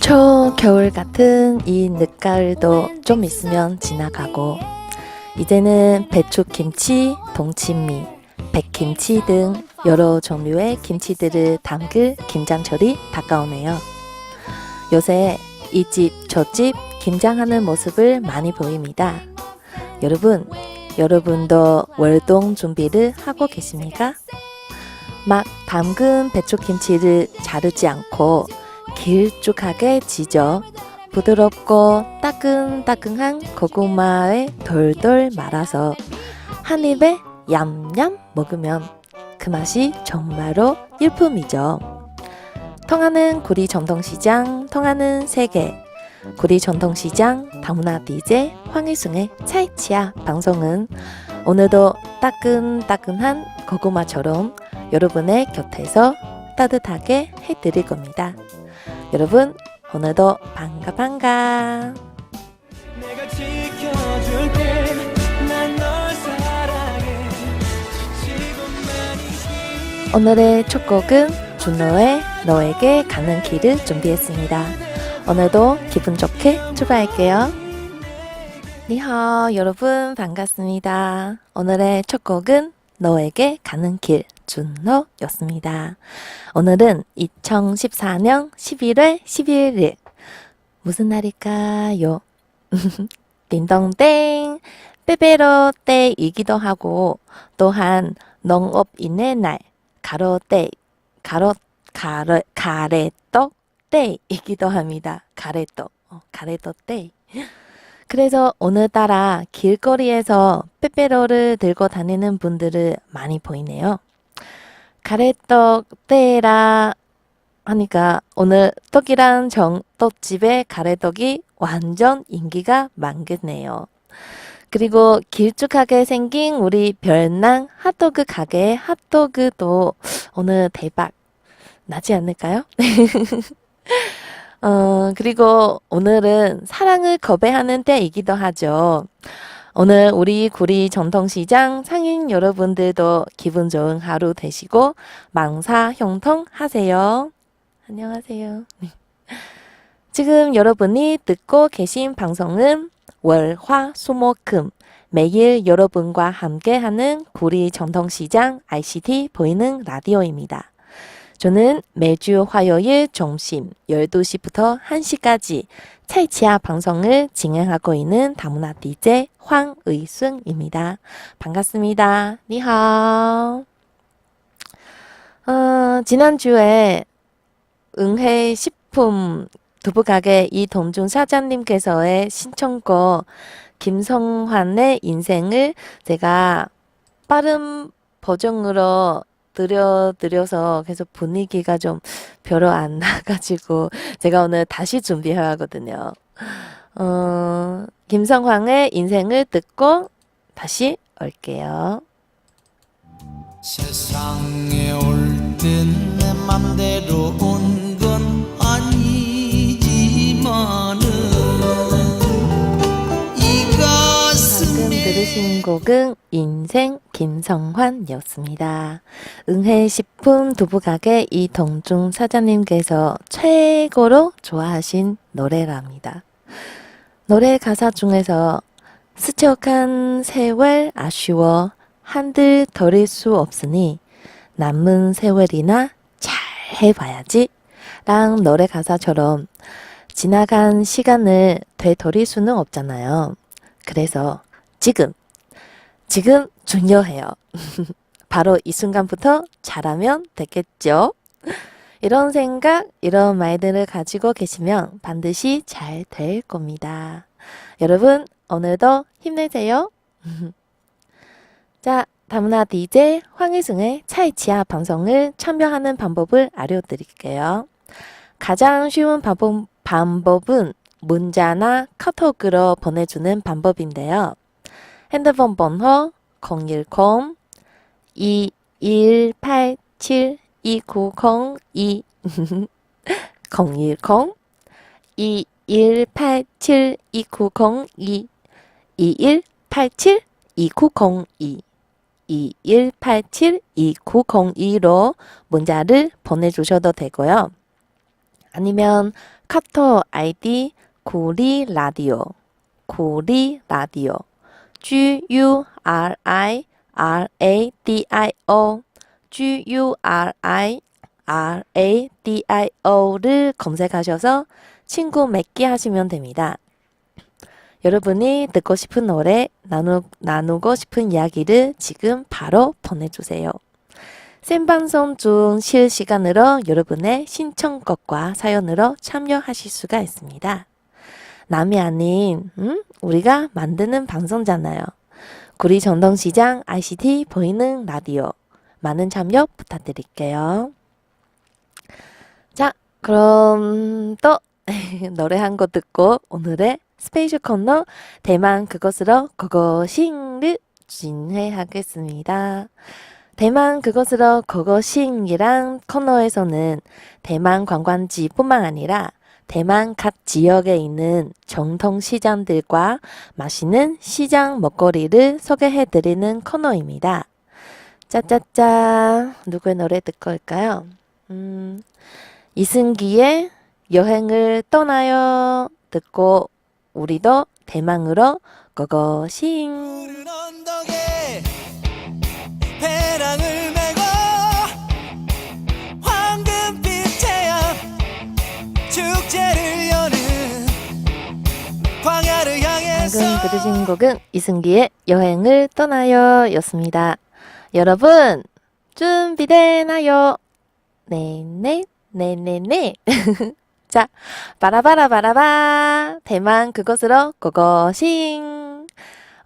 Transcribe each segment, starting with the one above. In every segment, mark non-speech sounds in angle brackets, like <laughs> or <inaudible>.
초 겨울 같은 이 늦가을도 좀 있으면 지나가고 이제는 배추 김치, 동치미, 백김치 등 여러 종류의 김치들을 담글 김장철이 다가오네요. 요새 이 집 저 집 김장하는 모습을 많이 보입니다. 여러분, 여러분도 월동 준비를 하고 계십니까? 막 담근 배추김치를 자르지 않고 길쭉하게 지져 부드럽고 따끈따끈한 고구마에 돌돌 말아서 한 입에 얌얌 먹으면 그 맛이 정말로 일품이죠. 통하는 구리 전통시장, 통하는 세계. 구리 전통시장 다문화 DJ 황일승의 차이치야 방송은 오늘도 따끈따끈한 고구마처럼 여러분의 곁에서 따뜻하게 해드릴 겁니다. 여러분, 오늘도 반가 반가. 오늘의 첫 곡은 준호의 너에게 가는 길을 준비했습니다. 오늘도 기분 좋게 출발할게요. 니하오 여러분 반갑습니다. 오늘의 첫 곡은 너에게 가는 길 준호였습니다. 오늘은 2014년 11월 11일 무슨 날일까요? <laughs> 딩동땡 빼빼로 때이기도 하고 또한 농업인의 날 가로 때 가로 가래 가래떡 때이기도 합니다. 가래떡 어, 가래떡 때 그래서 오늘따라 길거리에서 빼빼로를 들고 다니는 분들을 많이 보이네요. 가래떡 때라 하니까 오늘 떡이랑 정떡집의 가래떡이 완전 인기가 많겠네요. 그리고 길쭉하게 생긴 우리 별난 핫도그 가게의 핫도그도 오늘 대박 나지 않을까요? <laughs> 어, 그리고 오늘은 사랑을 거배하는 때이기도 하죠. 오늘 우리 구리 전통시장 상인 여러분들도 기분 좋은 하루 되시고 망사 형통 하세요. 안녕하세요. 네. 지금 여러분이 듣고 계신 방송은 월 화 수 목 금 매일 여러분과 함께하는 구리 전통시장 ICT 보이는 라디오입니다. 저는 매주 화요일 점심 12시부터 1시까지 차이치아 방송을 진행하고 있는 다문화 DJ 황의순입니다. 반갑습니다. 니하오. 어, 지난주에 응해 식품 두부가게 이동준 사장님께서의 신청곡 김성환의 인생을 제가 빠른 버전으로 들려드려서 계속 분위기가 좀 별로 안 나가지고 제가 오늘 다시 준비해왔거든요. 어, 김성황의 인생을 듣고 다시 올게요. 세상에 올 땐 내 맘대로 신 곡은 인생 김성환이었습니다. 응해식품 두부가게 이동중 사장님께서 최고로 좋아하신 노래랍니다. 노래 가사 중에서 스쳐간 세월 아쉬워 한들 덜일 수 없으니 남은 세월이나 잘 해봐야지 랑 노래 가사처럼 지나간 시간을 되돌릴 수는 없잖아요. 그래서 지금, 지금 중요해요. <laughs> 바로 이 순간부터 잘하면 되겠죠? 이런 생각, 이런 말들을 가지고 계시면 반드시 잘 될 겁니다. 여러분, 오늘도 힘내세요. <laughs> 자, 다문화 DJ 황희승의 차이치아 방송을 참여하는 방법을 알려드릴게요. 가장 쉬운 방법, 방법은 문자나 카톡으로 보내주는 방법인데요. 핸드폰 번호 010 2187 2902 010 2187 2902 2187 2902 2187-2902로 문자를 보내주셔도 되고요. 아니면 카톡 아이디 고리 라디오 고리 라디오 G U R I R A D I O G U R I R A D I O를 검색하셔서 친구 맺기 하시면 됩니다. 여러분이 듣고 싶은 노래, 나누, 나누고 싶은 이야기를 지금 바로 보내주세요. 생방송 중 실시간으로 여러분의 신청곡과 사연으로 참여하실 수가 있습니다. 남이 아닌 음? 우리가 만드는 방송잖아요. 구리 전동시장 ICT 보이는 라디오 많은 참여 부탁드릴게요. 자, 그럼 또 <laughs> 노래 한 곡 듣고 오늘의 스페셜 코너 대만 그것으로 그것싱을 진행하겠습니다. 대만 그것으로 그것싱이란 코너에서는 대만 관광지뿐만 아니라 대만 각 지역에 있는 정통 시장들과 맛있는 시장 먹거리를 소개해 드리는 코너입니다. 짜짜짜 누구의 노래 듣고 올까요? 음, 이승기의 여행을 떠나요 듣고 우리도 대망으로 고고싱 들으신 곡은 이승기의 여행을 떠나요 였습니다. 여러분, 준비되나요? 네네, 네네네. <laughs> 자, 바라바라바라바. 대만 그것으로 고고싱.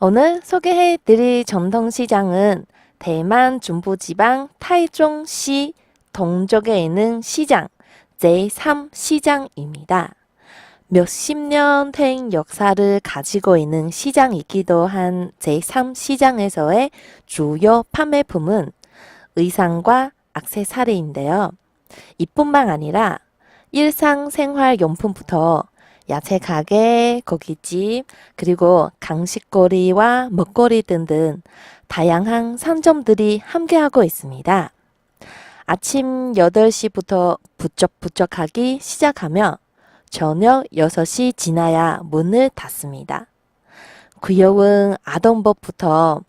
오늘 소개해 드릴 전통시장은 대만 중부지방 타이종시 동쪽에 있는 시장, 제3시장입니다. 몇십 년 된 역사를 가지고 있는 시장이기도 한 제3시장에서의 주요 판매품은 의상과 액세서리인데요. 이뿐만 아니라 일상생활용품부터 야채 가게, 고깃집, 그리고 강식거리와 먹거리 등등 다양한 상점들이 함께하고 있습니다. 아침 8시부터 부쩍부쩍하기 시작하며 저녁 6시 지나야 문을 닫습니다. 귀여운 아동복부터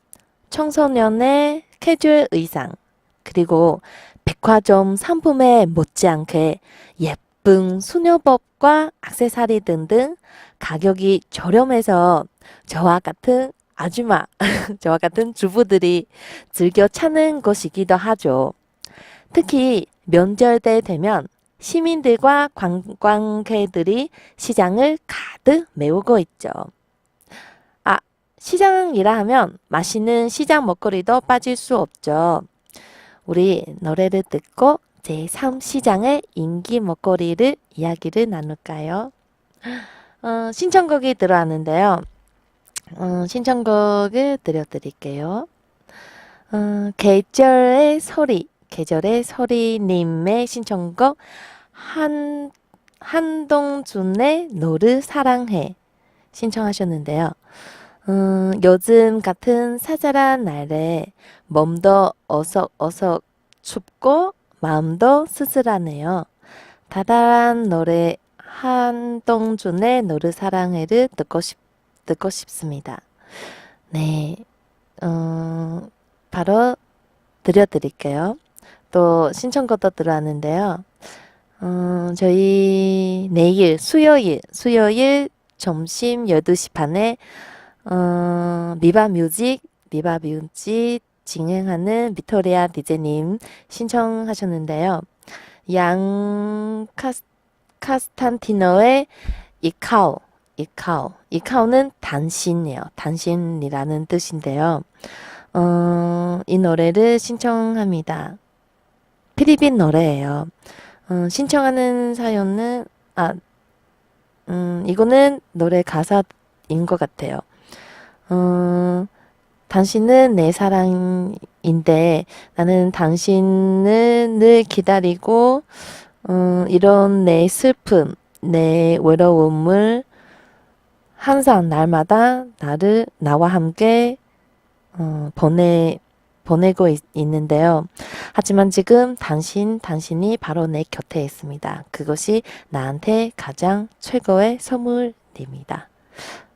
청소년의 캐주얼 의상, 그리고 백화점 상품에 못지않게 예쁜 수녀복과 액세서리 등등 가격이 저렴해서 저와 같은 아줌마, <laughs> 저와 같은 주부들이 즐겨 찾는 곳이기도 하죠. 특히 명절 때 되면 시민들과 관광객들이 시장을 가득 메우고 있죠. 아, 시장이라 하면 맛있는 시장 먹거리도 빠질 수 없죠. 우리 노래를 듣고 제3시장의 인기 먹거리를 이야기를 나눌까요? 어, 신청곡이 들어왔는데요. 어, 신청곡을 들려드릴게요. 어, 계절의 소리, 계절의 소리님의 신청곡 한 한동준의 너를 사랑해 신청하셨는데요. 음, 요즘 같은 사자란 날에 몸도 어석어석 춥고 마음도 쓸쓸하네요. 다달한 노래 한동준의 너를 사랑해를 듣고 싶 듣고 싶습니다. 네, 어, 바로 들려드릴게요. 또 신청곡도 들어왔는데요. 어, 저희 내일 수요일 수요일 점심 12시 반에 어, 미바 뮤직 미바 뮤직 진행하는 비토리아 디제님 신청하셨는데요. 양 카스, 카스탄티노의 이카오 이카오 이카오는 단신이에요. 단신이라는 뜻인데요. 어, 이 노래를 신청합니다. 필리핀 노래예요. 어, 신청하는 사연은 아, 음, 이거는 노래 가사인 것 같아요. 어, 당신은 내 사랑인데 나는 당신을 늘 기다리고 어, 이런 내 슬픔, 내 외로움을 항상 날마다 나를 나와 함께 어, 보내 보내고 있, 있는데요. 하지만 지금 당신, 당신이 바로 내 곁에 있습니다. 그것이 나한테 가장 최고의 선물입니다.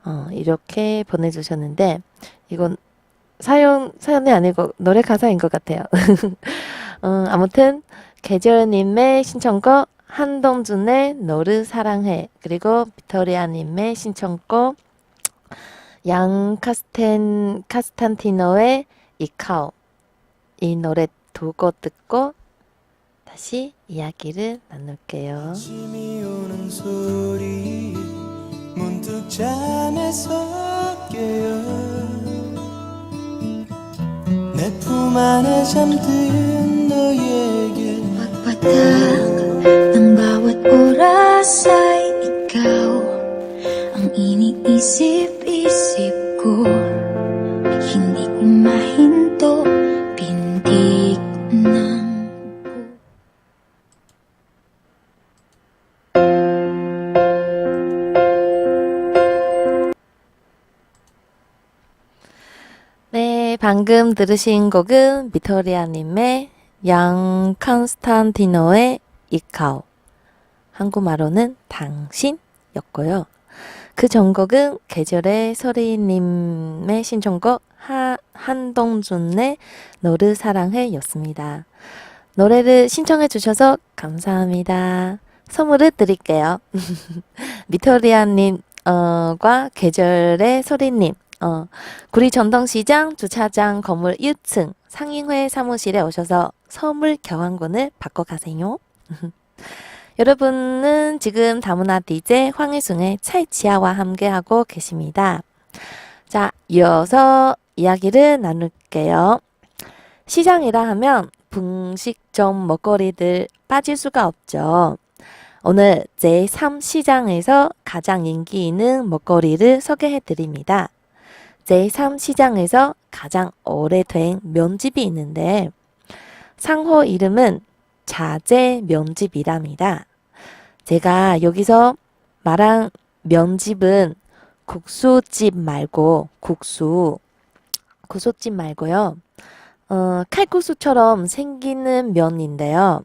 어, 이렇게 보내주셨는데, 이건 사연, 사연이 아니고 노래 가사인 것 같아요. <laughs> 어, 아무튼, 계절님의 신청곡, 한동준의 너를 사랑해. 그리고 비토리아님의 신청곡, 양 카스텐, 카스탄티노의 이카오. 이 노래 두 곡 듣고 다시 이야기를 나눌게요. 아침이 오는 소리 문득 잠에서 깨어 내품 안에 잠든 너에게 Pagpatak ng bawat oras ay ikaw Ang iniisip-isip ko 방금 들으신 곡은 비토리아님의 양 칸스탄티노의 이카오. 한국말로는 당신이었고요. 그 전곡은 계절의 서리님의 신청곡 하, 한동준의 너를 사랑해 였습니다. 노래를 신청해 주셔서 감사합니다. 선물을 드릴게요. <laughs> 미토리아님, 어, 과 계절의 소리님, 어, 구리 전동시장 주차장 건물 1층 상인회 사무실에 오셔서 선물 교환권을 받고 가세요. <laughs> 여러분은 지금 다문화 DJ 황희승의 차이치아와 함께하고 계십니다. 자, 이어서 이야기를 나눌게요. 시장이라 하면 분식점 먹거리들 빠질 수가 없죠. 오늘 제3시장에서 가장 인기 있는 먹거리를 소개해 드립니다. 제3시장에서 가장 오래된 면집이 있는데 상호 이름은 자재 면집이랍니다. 제가 여기서 말한 면집은 국수집 말고 국수 국수집 말고요. 어, 칼국수처럼 생기는 면인데요.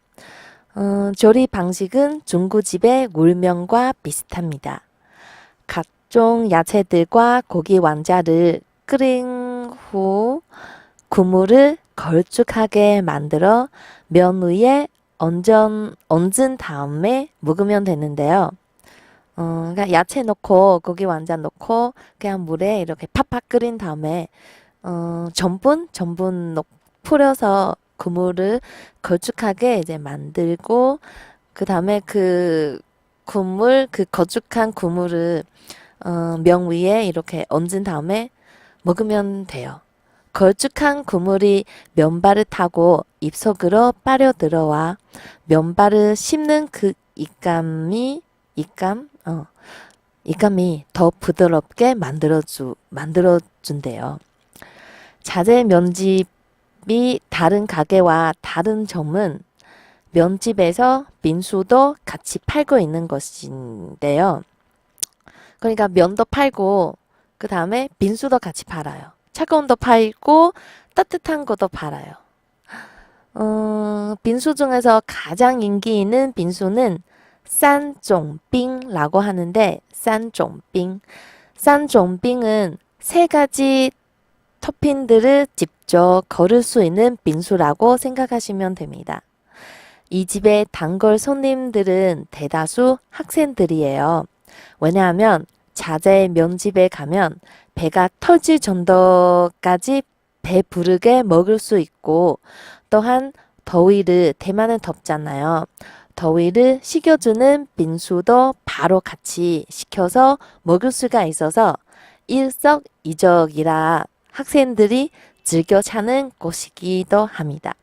어, 조리 방식은 중구집의 물면과 비슷합니다. 각종 야채들과 고기 완자를 끓인 후 국물을 걸쭉하게 만들어 면 위에 얹은, 얹은 다음에 먹으면 되는데요. 어, 그러니까 야채 넣고 고기 완자 넣고 그냥 물에 이렇게 팍팍 끓인 다음에 어, 전분 전분 넣 풀어서 국물을 걸쭉하게 이제 만들고 그 다음에 그 국물 그 걸쭉한 국물을 어, 명 위에 이렇게 얹은 다음에 먹으면 돼요. 걸쭉한 국물이 면발을 타고 입속으로 빨려 들어와 면발을 씹는 그 입감이 입감 어 입감이 더 부드럽게 만들어주 만들어준대요. 자재 면집이 다른 가게와 다른 점은 면집에서 민수도 같이 팔고 있는 것인데요. 그러니까 면도 팔고 그 다음에 빈수도 같이 팔아요. 차가운 도 팔고 따뜻한 것도 팔아요. 어, 빈수 중에서 가장 인기 있는 빈수는 싼종빙라고 하는데 싼종빙. 싼종빙은 세 가지 토핑들을 직접 걸을 수 있는 빙수라고 생각하시면 됩니다. 이 집의 단골 손님들은 대다수 학생들이에요. 왜냐하면 자재 면집에 가면 배가 터질 정도까지 배 부르게 먹을 수 있고 또한 더위를 대만은 덥잖아요. 더위를 식혀주는 빙수도 바로 같이 식혀서 먹을 수가 있어서 일석이조이라 학생들이 즐겨 찾는 곳이기도 합니다.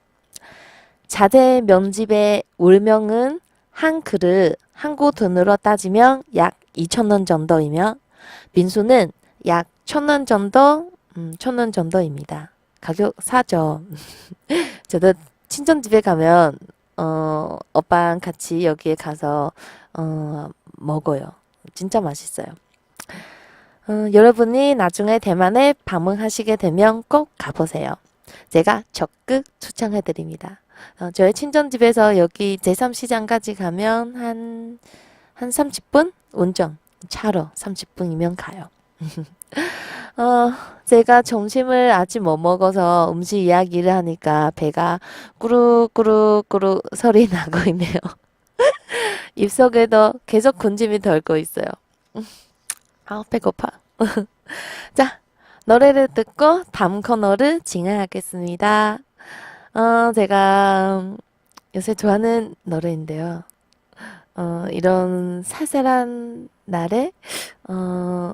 자재 면집의 울명은 한 그릇 한국 돈으로 따지면 약 2,000원 정도이며 빈수는 약 1,000원 정도, 음, 1,000원 정도입니다. 가격 싸죠. <laughs> 저도 친정집에 가면 어, 오빠랑 같이 여기에 가서 어, 먹어요. 진짜 맛있어요. 어, 여러분이 나중에 대만에 방문하시게 되면 꼭 가보세요. 제가 적극 추천해드립니다. 어, 저희 친정집에서 여기 제3시장까지 가면 한, 한 30분? 운전. 차로 30분이면 가요. <laughs> 어, 제가 점심을 아직 못 먹어서 음식 이야기를 하니까 배가 꾸룩꾸룩꾸룩 소리 나고 <laughs> 있네요. 입속에도 계속 군침이 돌고 있어요. 아, 배고파. <laughs> 자, 노래를 듣고 다음 코너를 진행하겠습니다. 어, 제가 요새 좋아하는 노래인데요. 어, 이런 살살한 날에, 어,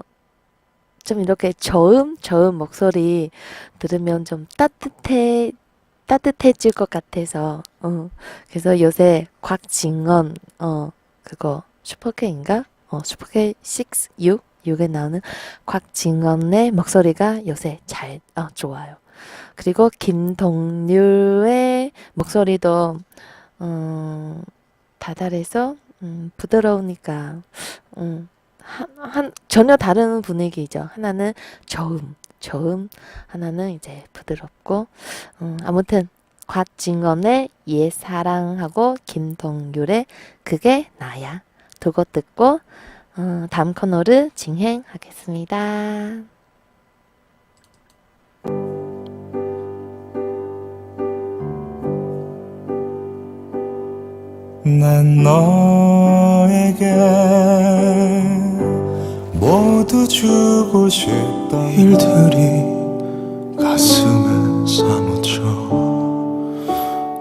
좀 이렇게 저음, 저음 목소리 들으면 좀 따뜻해, 따뜻해질 것 같아서, 어, 그래서 요새 곽진원, 어, 그거, 슈퍼케인가? 어, 슈퍼케 6, 6, 6에 나오는 곽진원의 목소리가 요새 잘, 어, 좋아요. 그리고 김동률의 목소리도, 음, 다달해서, 음, 부드러우니까, 음, 한, 한, 전혀 다른 분위기죠. 하나는 저음, 저음, 하나는 이제 부드럽고, 음, 아무튼, 곽진원의 옛 사랑하고 김동률의 그게 나야. 두곡 듣고, 어, 다음 코너를 진행하겠습니다. 난 너에게 모두 주고 싶던 일들이 가슴에 사무쳐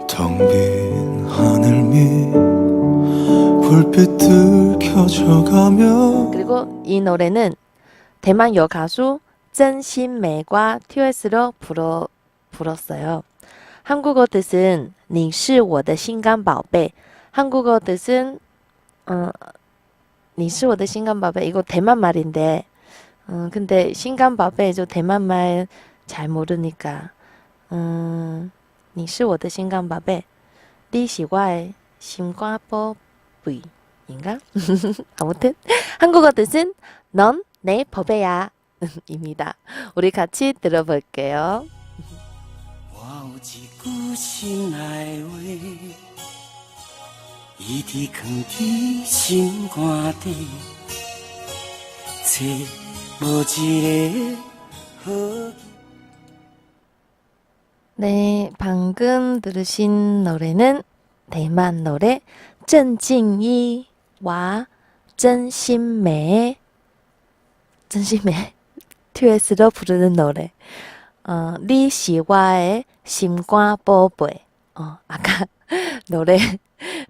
텅 빈 하늘 밑 불빛들 켜져가며 그리고 이 노래는 대만 여가수曾心美과 TOS로 불어, 불었어요. 한국어 뜻은 你是我的心肝宝贝. 한국어 뜻은 어, 你是我的心肝宝贝 이거 대만 말인데 어, 근데心肝宝贝저 대만 말 잘 모르니까 음, 你是我的心肝宝贝 니是我的 心肝宝贝 인가? 아무튼 한국어 뜻은 넌 내 법배야 <laughs> 입니다. 우리 같이 들어볼게요. 我有一句心内话，一直藏伫心肝底，找无一个好。 네, 방금 들으신 노래는 대만 노래郑敬이와曾心美 曾心美 듀엣으로 부르는 노래 어, 리시와의 심과 뽀뽀 어, 아까 <laughs> 노래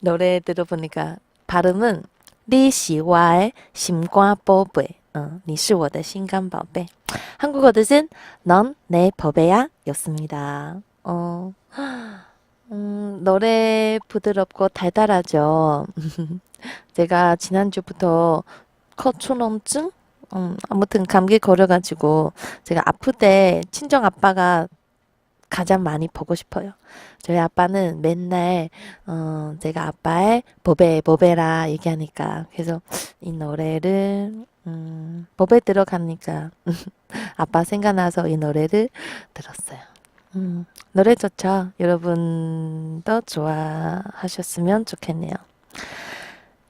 노래 들어보니까 발음은 리시와의 심과 뽀뽀 어, 你是我的心肝宝贝 한국어 뜻은 넌 내 법배야 였습니다. 어, 음, 노래 부드럽고 달달하죠. <laughs> 제가 지난주부터 코초농증? 음, 아무튼 감기 걸려가지고 제가 아플 때 친정 아빠가 가장 많이 보고 싶어요. 저희 아빠는 맨날 어, 제가 아빠의 보배 보배라 얘기하니까 그래서 이 노래를 음, 법에 들어가니까 <laughs> 아빠 생각나서 이 노래를 들었어요. 음, 노래 좋죠? 여러분도 좋아하셨으면 좋겠네요.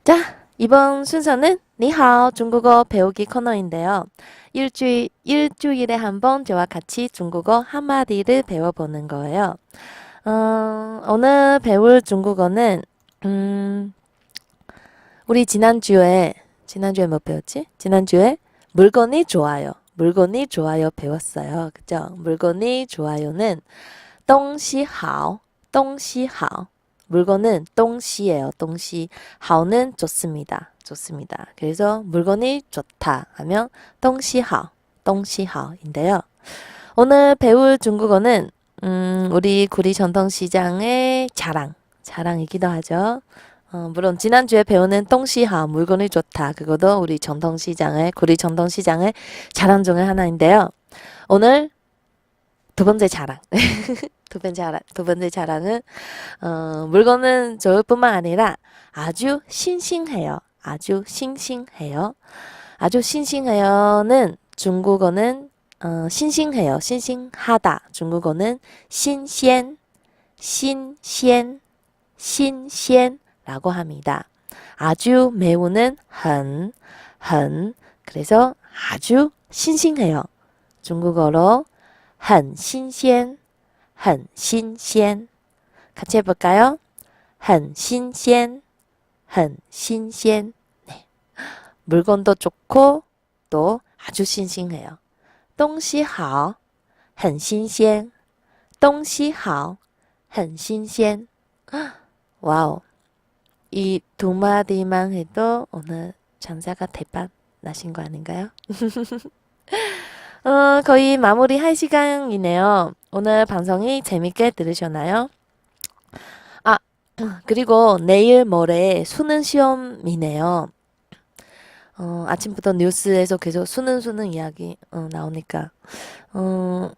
자, 이번 순서는 니하오 중국어 배우기 코너인데요. 일주일, 일주일에 한 번 저와 같이 중국어 한마디를 배워보는 거예요. 어, 오늘 배울 중국어는, 음, 우리 지난주에, 지난주에 뭐 배웠지? 지난주에 물건이 좋아요. 물건이 좋아요 배웠어요. 그죠? 물건이 좋아요는 东西好, 东西好. 물건은 똥시예요. 똥시. 하우는 좋습니다. 좋습니다. 그래서 물건이 좋다 하면 똥시하오, 똥시 하우 인데요. 오늘 배울 중국어는 음, 우리 구리 전통시장의 자랑, 자랑이기도 하죠. 어, 물론 지난주에 배우는 똥시 하우 물건이 좋다 그것도 우리 전통시장의 구리 전통시장의 자랑 중의 하나인데요. 오늘 두 번째 자랑 <laughs> 두 번째 자랑 두 번째 자랑은 어, 물건은 좋을 뿐만 아니라 아주 싱싱해요. 아주 싱싱해요. 아주 싱싱해요는 중국어는 어, 신싱해요. 신싱하다. 중국어는 신鮮, 신鮮, 신鮮라고 합니다. 아주 매우는 很, 很. 그래서 아주 신싱해요. 중국어로 很新鲜,很新鲜. 같이 해볼까요? 很新鲜,很新鲜. 네. 물건도 좋고 또 아주 싱싱해요. 东西好,很新鲜.东西好,很新鲜. 와우. 이 두 마디만 해도 오늘 장사가 대박 나신 거 아닌가요? <laughs> 어, 거의 마무리 할 시간이네요. 오늘 방송이 재밌게 들으셨나요? 아, 그리고 내일 모레 수능 시험이네요. 어, 아침부터 뉴스에서 계속 수능 수능 이야기 어, 나오니까 어,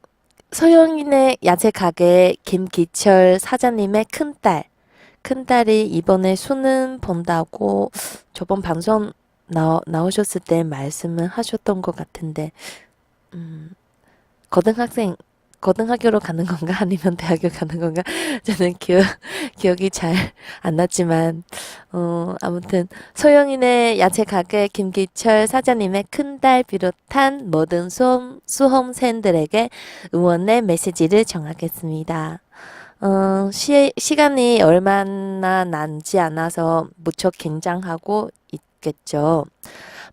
서영인의 야채 가게 김기철 사장님의 큰딸 큰딸이 이번에 수능 본다고 저번 방송 나, 나오셨을 때 말씀을 하셨던 것 같은데 음, 고등학생 고등학교로 가는 건가 <laughs> 아니면 대학교 가는 건가 <laughs> 저는 기억 기억이 잘 안 났지만 어 아무튼 소영인의 야채 가게 김기철 사장님의 큰딸 비롯한 모든 수험 수험생들에게 응원의 메시지를 전하겠습니다. 어, 시, 시간이 얼마나 남지 않아서 무척 긴장하고 있겠죠.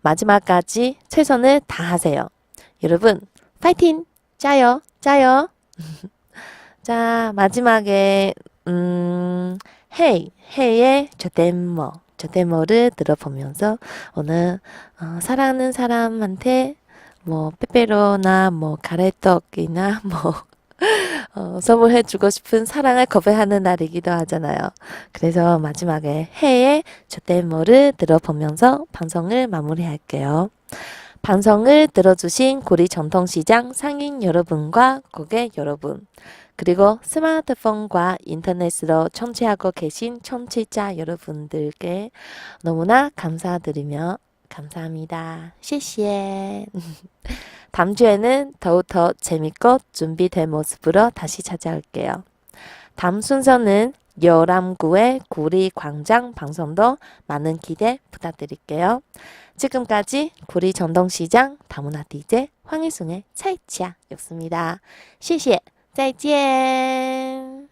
마지막까지 최선을 다하세요. 여러분, 파이팅! 짜요! 짜요! <laughs> 자, 마지막에, 음, 헤이, 헤이의 저데모, 저데모를 들어보면서 오늘, 어, 사랑하는 사람한테 뭐, 빼빼로나 뭐, 가래떡이나 <laughs> 뭐, 어, 선물해주고 싶은 사랑을 고백하는 날이기도 하잖아요. 그래서 마지막에 해의 저데모를 들어보면서 방송을 마무리할게요. 방송을 들어주신 고리 전통시장 상인 여러분과 고객 여러분, 그리고 스마트폰과 인터넷으로 청취하고 계신 청취자 여러분들께 너무나 감사드리며 감사합니다. 谢谢. <laughs> 다음 주에는 더욱더 재밌고 준비된 모습으로 다시 찾아올게요. 다음 순서는 여람구의 구리 광장 방송도 많은 기대 부탁드릴게요. 지금까지 구리 전동시장 다문화 DJ 황일순의 차이치야였습니다. 谢谢,再见.